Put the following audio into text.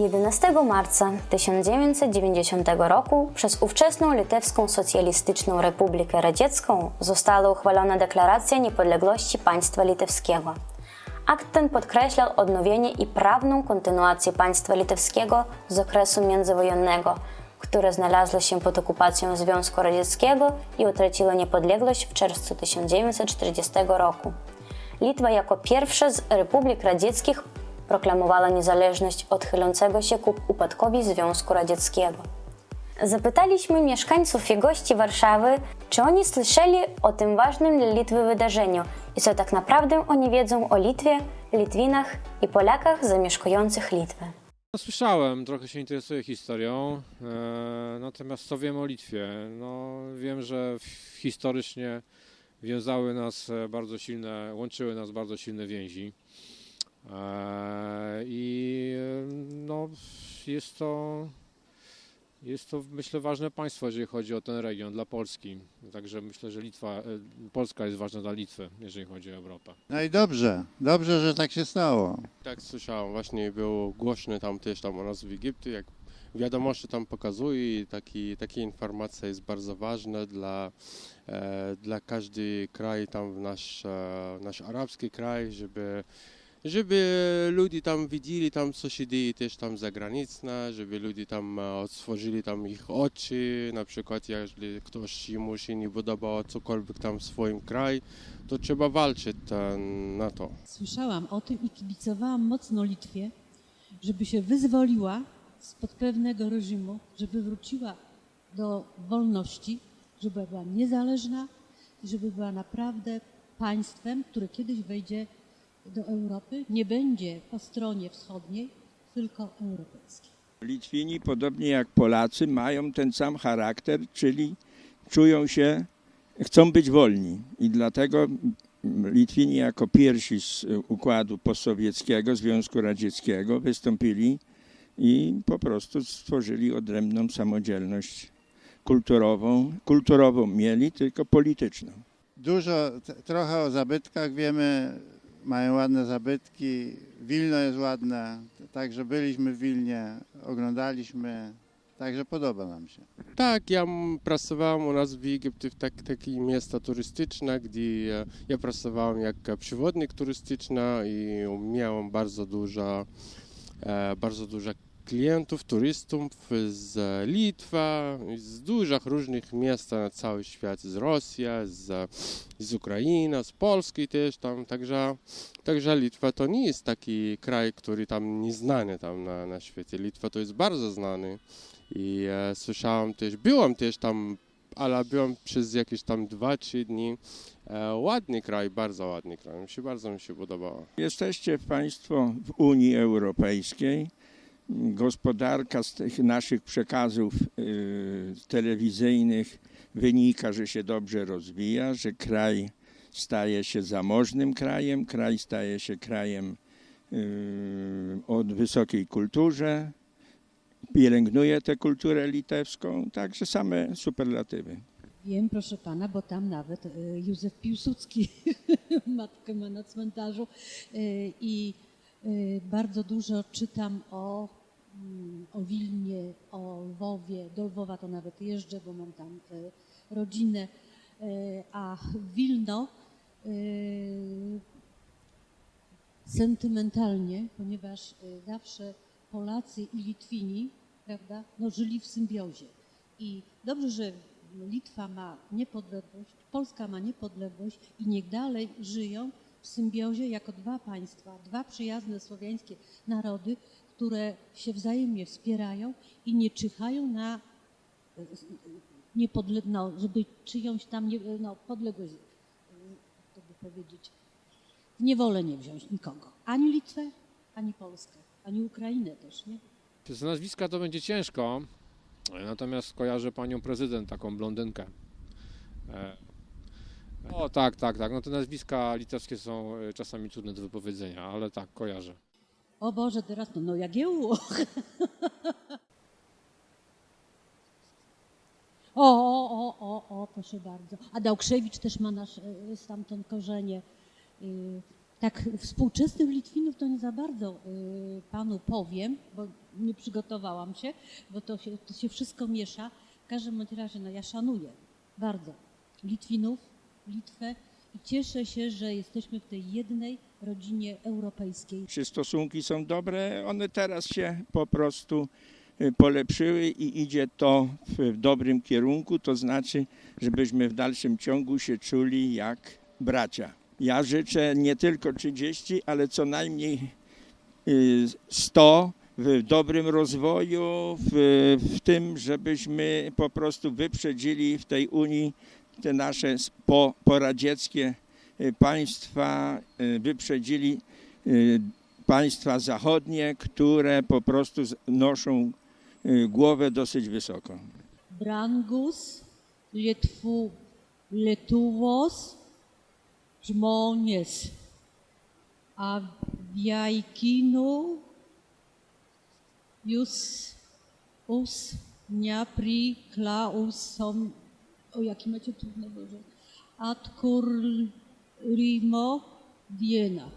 11 marca 1990 roku przez ówczesną Litewską Socjalistyczną Republikę Radziecką została uchwalona Deklaracja Niepodległości Państwa Litewskiego. Akt ten podkreślał odnowienie i prawną kontynuację państwa litewskiego z okresu międzywojennego, które znalazło się pod okupacją Związku Radzieckiego i utraciło niepodległość w czerwcu 1940 roku. Litwa jako pierwsza z republik radzieckich proklamowała niezależność od chylącego się ku upadkowi Związku Radzieckiego. Zapytaliśmy mieszkańców i gości Warszawy, czy oni słyszeli o tym ważnym dla Litwy wydarzeniu i co tak naprawdę oni wiedzą o Litwie, Litwinach i Polakach zamieszkujących Litwę. No, słyszałem, trochę się interesuję historią, e, natomiast co wiem o Litwie? No, wiem, że historycznie wiązały nas e, bardzo silne, łączyły nas bardzo silne więzi. E, I e, no, jest to, jest to myślę ważne państwo, jeżeli chodzi o ten region dla Polski. Także myślę, że Litwa, Polska jest ważna dla Litwy, jeżeli chodzi o Europę. No i dobrze, dobrze, że tak się stało. Tak słyszałem, właśnie było głośno tam też tam u nas w Egipcie, jak wiadomości tam pokazuje i taki, takie informacja jest bardzo ważna dla, e, dla każdy kraj, tam nasz, e, nasz arabski kraj, żeby, żeby ludzie tam widzieli tam co się dzieje też tam zagraniczne, żeby ludzie tam e, otworzyli tam ich oczy, na przykład jeżeli ktoś mu się nie podobało cokolwiek tam w swoim kraju, to trzeba walczyć na to. Słyszałam o tym i kibicowałam mocno Litwie, żeby się wyzwoliła spod pewnego reżimu, żeby wróciła do wolności, żeby była niezależna i żeby była naprawdę państwem, które kiedyś wejdzie do Europy, nie będzie po stronie wschodniej, tylko europejskiej. Litwini, podobnie jak Polacy, mają ten sam charakter, czyli czują się, chcą być wolni. I dlatego Litwini jako pierwsi z układu postsowieckiego, Związku Radzieckiego wystąpili i po prostu stworzyli odrębną samodzielność kulturową. Kulturową mieli, tylko polityczną. Dużo, trochę o zabytkach wiemy, mają ładne zabytki, Wilno jest ładne, także byliśmy w Wilnie, oglądaliśmy, także podoba nam się. Tak, ja pracowałem u nas w Egipcie w tak, takie miasta turystyczne, gdzie e, ja pracowałem jako przewodnik turystyczny i miałem bardzo dużo, e, bardzo dużo klientów, turystów z Litwy, z dużych różnych miast na cały świat, z Rosji, z, z Ukrainy, z Polski też tam, także, także Litwa to nie jest taki kraj, który tam nieznany tam na, na świecie. Litwa to jest bardzo znany. I e, słyszałem też, byłem też tam, ale byłem przez jakieś tam 2-3 dni. E, ładny kraj, bardzo ładny kraj. Mi się bardzo mi się podobało. Jesteście Państwo w Unii Europejskiej. Gospodarka z tych naszych przekazów y, telewizyjnych wynika, że się dobrze rozwija, że kraj staje się zamożnym krajem, kraj staje się krajem y, o wysokiej kulturze, pielęgnuje tę kulturę litewską, także same superlatywy. Wiem, proszę pana, bo tam nawet e, Józef Piłsudski matkę ma na cmentarzu E, i e, bardzo dużo czytam o, mm, o Wilnie, o Lwowie. Do Lwowa to nawet jeżdżę, bo mam tam rodzinę, a Wilno sentymentalnie, ponieważ zawsze Polacy i Litwini, prawda, no, żyli w symbiozie. I dobrze, że Litwa ma niepodległość, Polska ma niepodległość i niech dalej żyją w symbiozie jako dwa państwa, dwa przyjazne słowiańskie narody, które się wzajemnie wspierają i nie czyhają na e, niepodle- no, żeby czyjąś tam nie, no, podległość, to by powiedzieć, w niewolę nie wziąć nikogo. Ani Litwę, ani Polskę, ani Ukrainę też, nie? Z nazwiska to będzie ciężko, natomiast kojarzę panią prezydent, taką blondynkę. E, O tak, tak, tak. No te nazwiska litewskie są e, czasami trudne do wypowiedzenia, ale tak, kojarzę. O Boże, teraz no, no Jagiełło. O, o, o, o, o, proszę bardzo. A Dałkrzewicz też ma nasz e, stamtąd korzenie. Tak, współczesnych Litwinów to nie za bardzo y, panu powiem, bo nie przygotowałam się, bo to się, to się wszystko miesza. W każdym razie, no ja szanuję bardzo Litwinów, Litwę i cieszę się, że jesteśmy w tej jednej rodzinie europejskiej. Czy stosunki są dobre? One teraz się po prostu y, polepszyły i idzie to w dobrym kierunku, to znaczy, żebyśmy w dalszym ciągu się czuli jak bracia. Ja życzę nie tylko 30, ale co najmniej y, 100 w dobrym rozwoju, w, w tym, żebyśmy po prostu wyprzedzili w tej Unii te nasze po, poradzieckie y, państwa, y, wyprzedzili y, państwa zachodnie, które po prostu noszą y, głowę dosyć wysoko. Brangus, Lietuvos, žmonės, Aviaikinu, jūs us nepriklausom, o jaki macie trudne Boże, atkurimo diena.